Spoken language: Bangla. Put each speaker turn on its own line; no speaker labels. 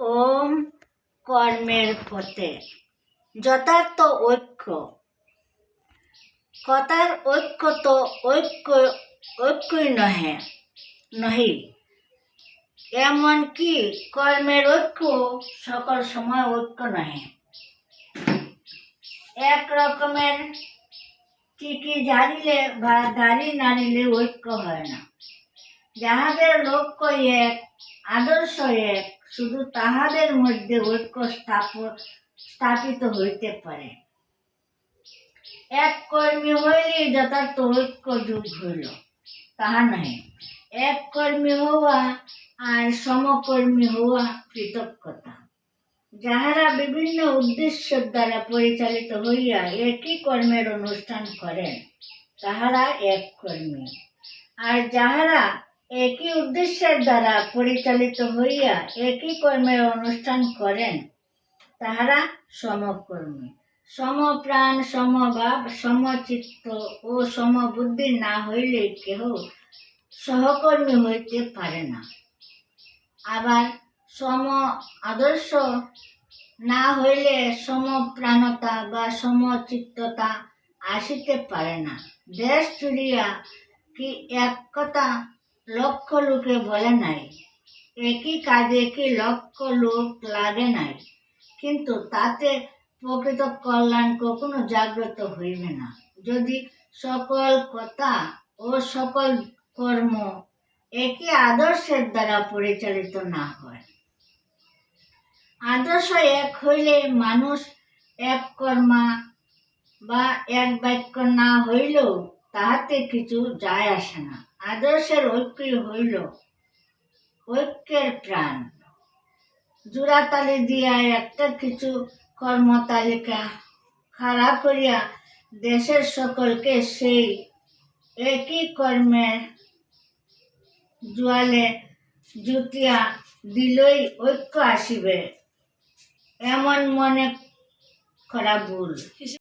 ওম কর্মের পথে। যথার্থ ঐক্য। কথার ঐক্য তো ঐক্য, ঐক্যই নহে, নহি। এমনকি কর্মের ঐক্য? সকল সময় ঐক্য নহে। এক রকমের টিকি জারিলে বা দাড়ি নাড়িলে ঐক্য হয় না। যাহাদের লক্ষ্য এক, আদর্শ এক, শুধু তাহাদের মধ্যে ঐক্য স্থাপ, স্থাপিত হইতে পারে। এক কর্মী হইলেই যথার্থ ঐক্য যুগ হইল, তাহা নহে। এক কর্মী হওয়া আর সমকর্মী হওয়া কথা যাহারা বিভিন্ন উদ্দেশ্যের দ্বারা পরিচালিত হইয়া একই কর্মের অনুষ্ঠান করেন, তাহারা এক কর্মী। আর যাহারা একই উদ্দেশ্যের দ্বারা পরিচালিত হইয়া একই কর্মের অনুষ্ঠান করেন, তাহারা সমকর্মী। সমপ্রাণ, সমভাব, সমচিত্ত ও সমবুদ্ধি না হইলে কেহ সহকর্মী হইতে পারে না। আবার সম আদর্শ না হইলে সমপ্রাণতা বা সমচিত্ততা আসিতে পারে না। দেশ চুরিয়া কি এক কথা লক্ষ লোকে বলে নাই। একই কাজে কি লক্ষ লোক লাগে নাই। কিন্তু তাতে প্রকৃত কল্যাণ কখনো জাগ্রত হইবে না। যদি সকল কথা ও সকল কর্ম একই আদর্শের দ্বারা পরিচালিত না হয়। আদর্শ এক হইলে মানুষ এক কর্মা বা এক বাক্য না হইলেও তাহাতে কিছু যায় আসে না। আদর্শের ঐক্যই হইল ঐক্যের প্রাণ। জোড়াতালি দিয়া একটা কিছু কর্মতালিকা খাড়া করিয়া দেশের সকলকে সেই একই কর্মের জোয়ালে জুতিয়া দিলই ঐক্য আসিবে, এমন মনে করা ভুল।